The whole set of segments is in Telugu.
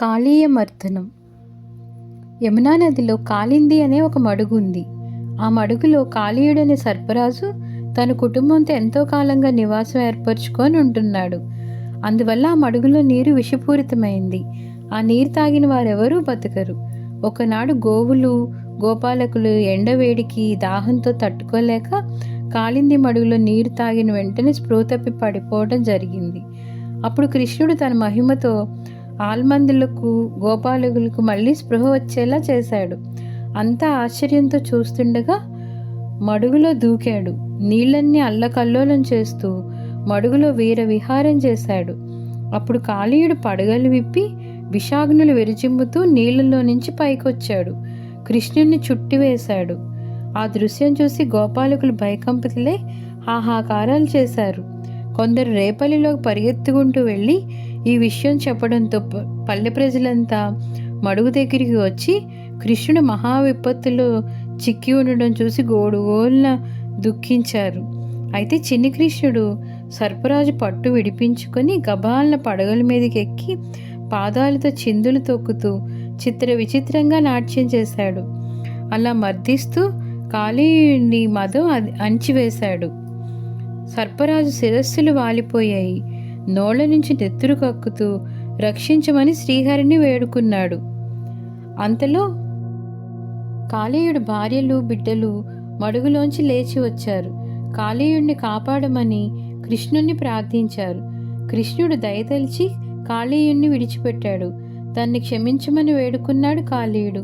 కాళీయ మర్దనం యమునా నదిలో కాళింది అనే ఒక మడుగు ఉంది ఆ మడుగులో కాళీయుడనే సర్పరాజు తన కుటుంబంతో ఎంతో కాలంగా నివాసం ఏర్పరచుకొని ఉంటున్నాడు. అందువల్ల ఆ మడుగులో నీరు విషపూరితమైంది. ఆ నీరు తాగిన వారెవరూ బతకరు. ఒకనాడు గోవులు గోపాలకులు ఎండవేడికి దాహంతో తట్టుకోలేక కాళింది మడుగులో నీరు తాగిన వెంటనే స్పృహ తప్పి పడిపోవడం జరిగింది. అప్పుడు కృష్ణుడు తన మహిమతో ఆల్మందులకు గోపాలకులకు మళ్ళీ స్పృహ వచ్చేలా చేశాడు. అంతా ఆశ్చర్యంతో చూస్తుండగా మడుగులో దూకాడు. నీళ్ళన్నీ అల్లకల్లోలం చేస్తూ మడుగులో వీర విహారం చేశాడు. అప్పుడు కాళీయుడు పడగలు విప్పి విషాగ్నులు విరిచింపుతూ నీళ్ళలో నుంచి పైకొచ్చాడు. కృష్ణుణ్ణి చుట్టివేశాడు ఆ దృశ్యం చూసి గోపాలకులు భయకంపితులై హాహాకారాలు చేశారు. కొందరు రేపల్లిలోకి పరిగెత్తుకుంటూ వెళ్ళి ఈ విషయం చెప్పడంతో పల్లె ప్రజలంతా మడుగు దగ్గరికి వచ్చి కృష్ణుడు మహా విపత్తులో చిక్కి ఉండడం చూసి గోడుగోళ్ళ దుఃఖించారు. అయితే చిన్ని కృష్ణుడు సర్పరాజు పట్టు విడిపించుకొని గబాలన పడగల మీదకి ఎక్కి పాదాలతో చిందులు తొక్కుతూ చిత్ర విచిత్రంగా నాట్యం చేశాడు. అలా మర్దిస్తూ కాళీని మదం అది అంచివేశాడు. సర్పరాజు శిరస్సులు వాలిపోయాయి. నోళ్ళ నుంచి నెత్తురు కక్కుతూ రక్షించమని శ్రీహరిని వేడుకున్నాడు. అంతలో కాళేయుడు భార్యలు బిడ్డలు మడుగులోంచి లేచి వచ్చారు. కాళేయుణ్ణి కాపాడమని కృష్ణుణ్ణి ప్రార్థించారు. కృష్ణుడు దయతలిచి కాళేయుణ్ణి విడిచిపెట్టాడు. దాన్ని క్షమించమని వేడుకున్నాడు కాళీయుడు.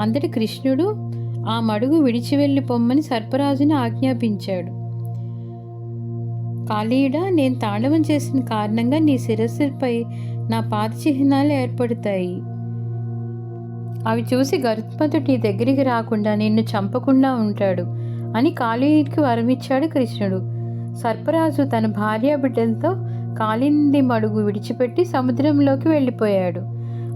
అంతటి కృష్ణుడు ఆ మడుగు విడిచి వెళ్ళి పొమ్మని సర్పరాజుని ఆజ్ఞాపించాడు. కాళీయుడా నేను తాండవం చేసిన కారణంగా నీ శిరస్సుపై నా పాత చిహ్నాలు ఏర్పడతాయి. అవి చూసి గరుత్మంతుడు నీ దగ్గరికి రాకుండా నిన్ను చంపకుండా ఉంటాడు అని కాళీయుడికి వరమిచ్చాడు కృష్ణుడు. సర్పరాజు తన భార్య బిడ్డలతో కాళింది మడుగు విడిచిపెట్టి సముద్రంలోకి వెళ్ళిపోయాడు.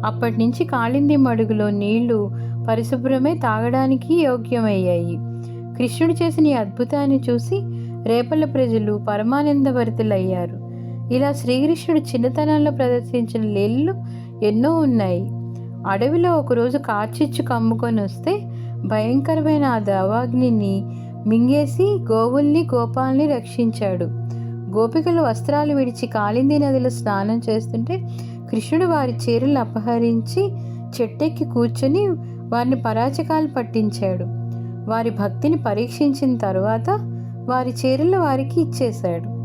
అప్పటి నుంచి కాళింది మడుగులో నీళ్ళు పరిశుభ్రమే తాగడానికి యోగ్యమయ్యాయి. కృష్ణుడు చేసిన ఈ అద్భుతాన్ని చూసి రేపల్ల ప్రజలు పరమానందభరితులయ్యారు. ఇలా శ్రీకృష్ణుడు చిన్నతనంలో ప్రదర్శించిన లీలలు ఎన్నో ఉన్నాయి. అడవిలో ఒకరోజు కార్చిచ్చు కమ్ముకొని వస్తే భయంకరమైన ఆ దవాగ్నిని మింగేసి గోవుల్ని గోపాల్ని రక్షించాడు. గోపికలు వస్త్రాలు విడిచి కాళింది నదిలో స్నానం చేస్తుంటే కృష్ణుడు వారి చీరలు అపహరించి చెట్టెక్కి కూర్చొని వారిని పరాచకాలు పట్టించాడు. వారి భక్తిని పరీక్షించిన తర్వాత వారి చీరలు వారికి ఇచ్చేశాడు.